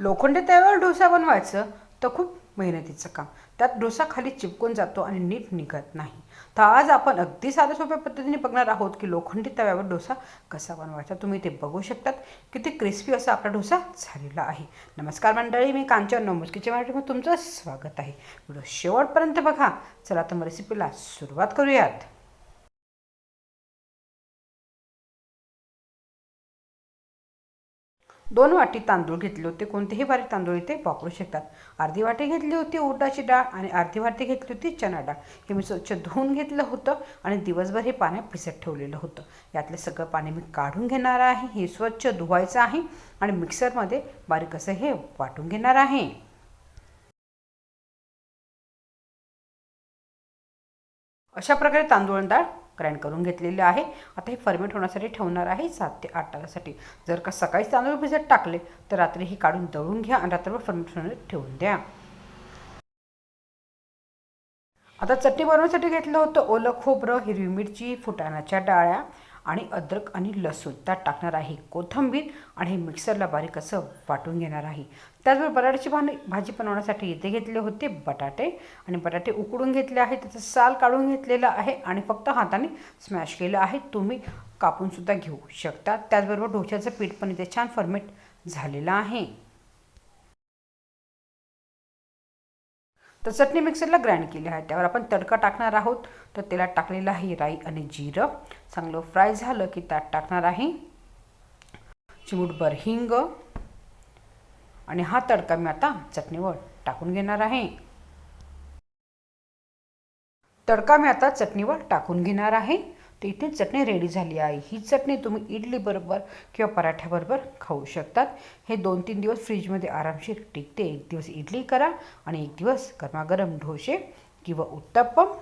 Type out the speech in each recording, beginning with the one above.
लोखंडी तव्यावर डोसा बनवायचं तर खूप मेहनतीचं काम. त्यात डोसा खाली चिपकून जातो आणि नीट निघत नाही. तर आज आपण अगदी साध्या सोप्या पद्धतीने बघणार आहोत की लोखंडी तव्यावर डोसा कसा बनवायचा. तुम्ही ते बघू शकतात. किती क्रिस्पी असा आपला डोसा झालेला आहे. नमस्कार मंडळी मी कांचन नोमस किचन मराठीमध्ये तुमचं स्वागत आहे. व्हिडिओ शेवटपर्यंत बघा. चला तर मग रेसिपीला सुरुवात करूयात. दोन वाटी तांदूळ घेतले होते. कोणतेही बारीक तांदूळ इथे वापरू शकतात. अर्धी वाटी घेतली होती उडदाची डाळ आणि अर्धी वाटी घेतली होती चना डाळ. हे मी स्वच्छ धुवून घेतलं होतं आणि दिवसभर हे पाण्यात भिजत ठेवलेलं होतं. यातलं सगळं पाणी मी काढून घेणार आहे. हे स्वच्छ धुवायचं आहे आणि मिक्सरमध्ये बारीक असं हे वाटून घेणार आहे. अशा प्रकारे तांदूळ डाळ ग्राइंड करून घेतलेले आहे. आता हे फर्मेंट होण्यासाठी ठेवणार आहे सात ते आठ तासासाठी. जर का सकाळी तांदूळ भिजत टाकले तर रात्री हे काढून दळून घ्या आणि रात्रभर फर्मेंट होण्यासाठी ठेवून द्या. आता चटणी बनवण्यासाठी घेतलं होतं ओलं खोबरं हिरवी मिरची फुटाण्याच्या डाळ्या आणि अद्रक आणि लसूण. त्यात टाकणार आहे कोथिंबीर आणि हे मिक्सरला बारीक असं वाटून घेणार आहे. त्याचबरोबर बटाट्याची भाजी भाजी बनवण्यासाठी इथे घेतले होते बटाटे आणि बटाटे उकडून घेतले आहे त्याचं साल काढून घेतलेलं आहे आणि फक्त हाताने स्मॅश केलं आहे. तुम्ही कापूनसुद्धा घेऊ शकता. त्याचबरोबर डोश्याचं पीठ पण इथे छान फर्मेट झालेलं आहे. तर चटणी मिक्सरला ग्राइंड केली आहे. त्यावर आपण तडका टाकणार आहोत. तर तेलात टाकलेलं आहे राई आणि जिरं. चांगलं फ्राय झालं की त्यात टाकणार आहे चिमूटभर हिंग. आणि हा तडका मी आता चटणीवर टाकून घेणार आहे. तडका मी आता चटणीवर टाकून घेणार आहे. तर इथे चटणी रेडी झाली आहे. ही चटणी तुम्ही इडली बरोबर किंवा पराठ्याबरोबर खाऊ शकतात. हे दोन तीन दिवस फ्रीजमध्ये आरामशीर टिकते. एक दिवस इडली करा आणि एक दिवस गरमागरम ढोसे किंवा उत्तप्पम.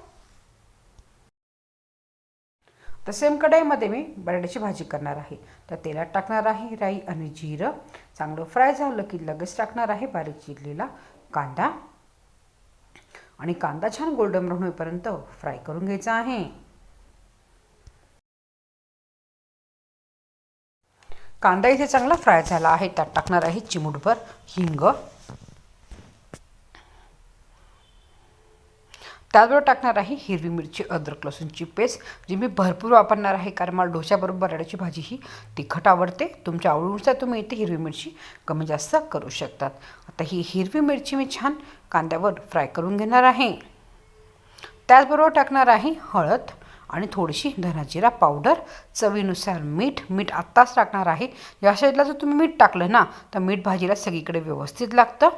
तर सेम कढईमध्ये मी बटाट्याची भाजी करणार आहे. तर तेलात टाकणार आहे राई आणि जिरं. चांगलं फ्राय झालं की लगेच टाकणार आहे बारीक चिरलेला कांदा. आणि कांदा छान गोल्डन होईपर्यंत फ्राय करून घ्यायचा आहे. कांदा इथे चांगला फ्राय झाला आहे. त्यात टाकणार आहे चिमूटभर हिंग. त्याचबरोबर टाकणार आहे हिरवी मिरची अद्रक लसूणची पेस्ट जी मी भरपूर वापरणार आहे कारण मला डोश्याबरोबर बटाट्याची भाजी ही तिखट आवडते. तुमच्या आवडीनुसार तुम्ही इथे हिरवी मिरची कमी जास्त करू शकतात. आता ही हिरवी मिरची मी छान कांद्यावर फ्राय करून घेणार आहे. त्याचबरोबर टाकणार आहे हळद. आणि थोडीशी धनाजिरा पावडर चवीनुसार मीठ मीठ आत्ताच टाकणार आहे. या साईडला जर तुम्ही मीठ टाकलं ना तर मीठ भाजीला सगळीकडे व्यवस्थित लागतं.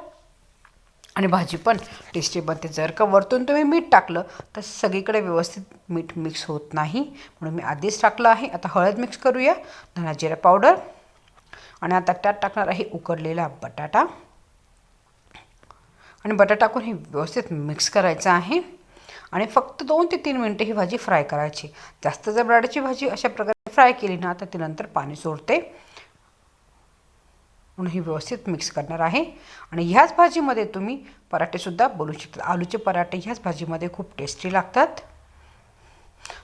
आणि भाजी पण टेस्टी बनते. जर का वरतून तुम्ही मीठ टाकलं तर सगळीकडे व्यवस्थित मीठ मिक्स होत नाही. म्हणून मी आधीच टाकलं आहे. आता हळद मिक्स करूया. धनाजिरा पावडर. आणि आता त्यात टाकणार आहे उकडलेला बटाटा. आणि बटाटा टाकून हे व्यवस्थित मिक्स करायचं आहे. आणि फक्त दोन ते तीन मिनटं ही भाजी फ्राय करायची. जास्त जर बटाट्याची भाजी अशा प्रकारे फ्राय केली ना तर ती नंतर पाणी सोडते. म्हणून ही व्यवस्थित मिक्स करणार आहे. आणि ह्याच भाजीमध्ये तुम्ही पराठेसुद्धा बनवू शकता. आलूचे पराठे ह्याच भाजीमध्ये खूप टेस्टी लागतात.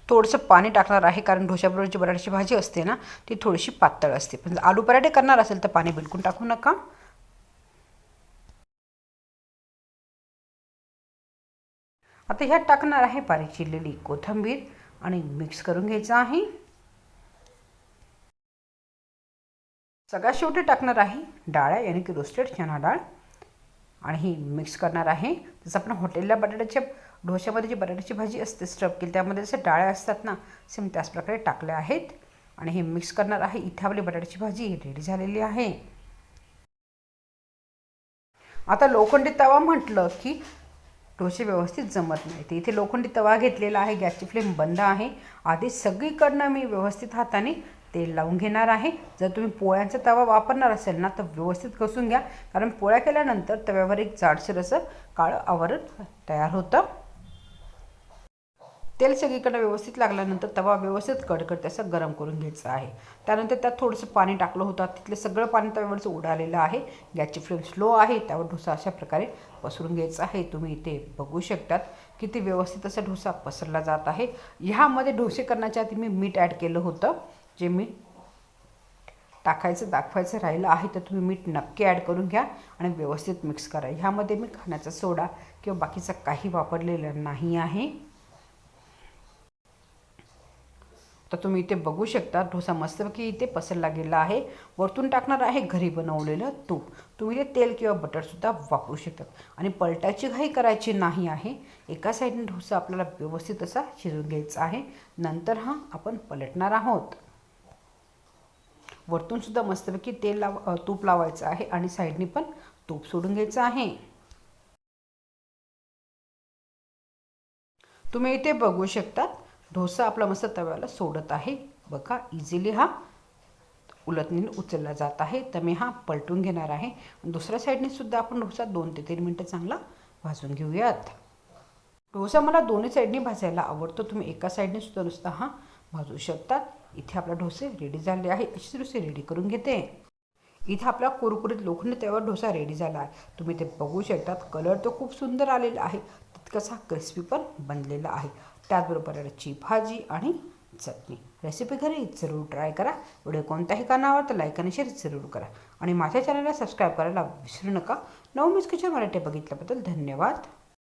थोडंसं पाणी टाकणार आहे कारण ढोशाबरोबरची बटाट्याची भाजी असते ना ती थोडीशी पातळ असते. पण आलू पराठे करणार असेल तर पाणी बिलकुल टाकू नका. आता ह्यात टाकणार आहे बारीक चिरलेली कोथिंबीर आणि मिक्स करून घ्यायचं आहे. सगळ्यात शेवटी टाकणार आहे डाळ्या यानी की रोस्टेड चणा डाळ. आणि ही मिक्स करणार आहे. जसं आपण हॉटेलला बटाट्याच्या डोश्यामध्ये जी बटाट्याची भाजी असते स्टफ केली त्यामध्ये जसे डाळ्या असतात ना सेम त्याच प्रकारे टाकल्या आहेत. आणि हे मिक्स करणार आहे. इथे आपली बटाट्याची भाजी रेडी झालेली आहे. आता लोखंडी तवा म्हटलं की डोसे व्यवस्थित जमत नाही. इथे लोखंडी तवा घेतलेला आहे गॅसची फ्लेम बंद आहे. आधी सगळीकडनं मी व्यवस्थित हाताने तेल लावून घेणार आहे. जर तुम्ही पोळ्यांचा तवा वापरणार असेल ना तर व्यवस्थित घसून घ्या. कारण पोळ्या केल्यानंतर तव्यावर एक जाडसर असं काळं आवरण तयार होतं. तेल सगळीकडं व्यवस्थित लागल्यानंतर तवा व्यवस्थित कडकड असं गरम करून घ्यायचा आहे. त्यानंतर त्यात थोडंसं पाणी टाकलं होतं. तिथलं सगळं पाणी तव्यावरचं उडालेलं आहे. गॅसची फ्लेम स्लो आहे. त्यावर डोसा अशा प्रकारे पसरून घ्यायचा आहे. तुम्ही इथे बघू शकतात किती व्यवस्थित असा डोसा पसरला जात आहे. ह्यामध्ये डोसे करण्याच्या आधी मी मीठ ॲड केलं होतं. जे मी टाकायचं दाखवायचं राहिलं आहे तर तुम्ही मीठ नक्की ॲड करून घ्या आणि व्यवस्थित मिक्स करा. ह्यामध्ये मी खाण्याचा सोडा किंवा बाकीचा काही वापरलेला नाही आहे. तर तुम्ही इथे बघू शकता डोसा मस्तपैकी इथे पसरला गेला आहे. वरतून टाकणार आहे घरी बनवलेलं तूप. तुम्ही ते तेल किंवा बटरसुद्धा वापरू शकतात. आणि पलटायची घाई करायची नाही आहे. एका साईडने डोसा आपल्याला व्यवस्थित असा शिजून घ्यायचा आहे. नंतर हा आपण पलटणार आहोत. वरतूनसुद्धा मस्तपैकी तेल लाव तूप लावायचं आहे आणि साईडने पण तूप सोडून घ्यायचं आहे. तुम्ही इथे बघू शकता डोसा आपला मस्त तव्याला सोडत आहे. बघा इझिली हा उलटणीने उचलला जात आहे. तर मी हा पलटून घेणार आहे. दुसऱ्या साईडने सुद्धा आपण डोसा दोन ते तीन मिनटं चांगला भाजून घेऊयात. डोसा मला दोन्ही साईडने भाजायला आवडतो. तुम्ही एका साईडने सुद्धा नुसता हा भाजू शकतात. इथे आपला डोसे रेडी झाले आहे अशी डोसे रेडी करून घेते. इथे आपला कुरकुरीत लोखंडी त्यावर डोसा रेडी झाला आहे. तुम्ही ते बघू शकतात. कलर तो खूप सुंदर आलेला आहे. तितकासा क्रिस्पी पण बनलेला आहे. त्याचबरोबर याची भाजी आणि चटणी. रेसिपी घरी जरूर ट्राय करा. व्हिडिओ कोणत्याही कारणावर तर लाईक आणि शेअर जरूर करा. आणि माझ्या चॅनलला सबस्क्राईब करायला विसरू नका. नऊ किचन मराठी बघितल्याबद्दल धन्यवाद.